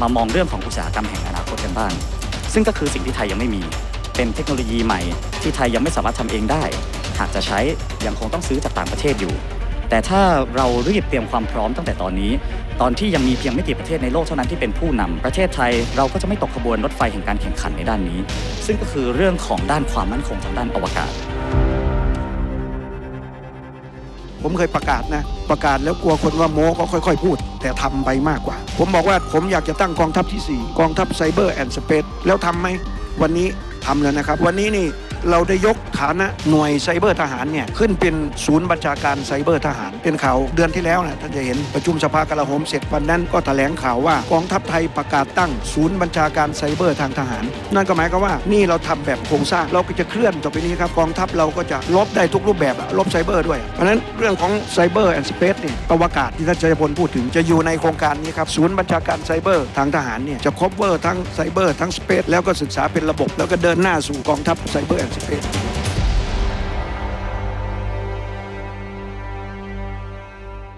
มามองเรื่องของอุตสาหกรรมแห่งอนาคตกันบ้าง ซึ่งก็คือสิ่งที่ไทยยังไม่มี เป็นเทคโนโลยีใหม่ ที่ไทยยังไม่สามารถทำเองได้ หากจะใช้ยังคงต้องซื้อจากต่างประเทศอยู่ แต่ถ้าเรารีบเตรียมความพร้อมตั้งแต่ตอนนี้ ตอนที่ยังมีเพียงไม่กี่ประเทศในโลกเท่านั้นที่เป็นผู้นำประเทศไทย เราก็จะไม่ตกขบวนรถไฟแห่งการแข่งขันในด้านนี้ ซึ่งก็คือเรื่องของด้านความมั่นคงทางด้านอวกาศ ผมเคยประกาศนะประกาศแล้วกลัวคนว่าโม้ก็ค่อยๆ พูด แต่ทำไปมากกว่า ผมบอกว่าผมอยากจะตั้งกองทัพที่ 4 กองทัพไซเบอร์แอนด์สเปซแล้วทำไหมวันนี้ทำแล้วนะครับ วันนี้นี่ เราได้ยกฐานะหน่วยไซเบอร์ทหารเนี่ยขึ้นเป็นศูนย์บัญชาการไซเบอร์ทหาร เป็นข่าวเดือนที่แล้วนะท่านจะเห็นประชุมสภากลาโหมเสร็จวันนั้นก็แถลงข่าวว่ากองทัพไทยประกาศตั้งศูนย์บัญชาการไซเบอร์ทางทหาร นั่นก็หมายความว่านี่เราทำแบบโครงสร้างเราก็จะเคลื่อนต่อไปนี้ครับกองทัพเราก็จะลบได้ทุกรูปแบบลบไซเบอร์ด้วย เพราะฉะนั้นเรื่องของไซเบอร์แอนด์สเปซเนี่ยอวกาศที่ท่านชัยพลพูดถึงจะอยู่ในโครงการนี้ครับศูนย์บัญชาการไซเบอร์ทางทหารเนี่ยจะครอบเวอร์ทั้งไซเบอร์ทั้งสเปซแล้วก็ศึกษาเป็นระบบ แล้วก็เดินหน้าสู่กองทัพไซเบอร์ Energy.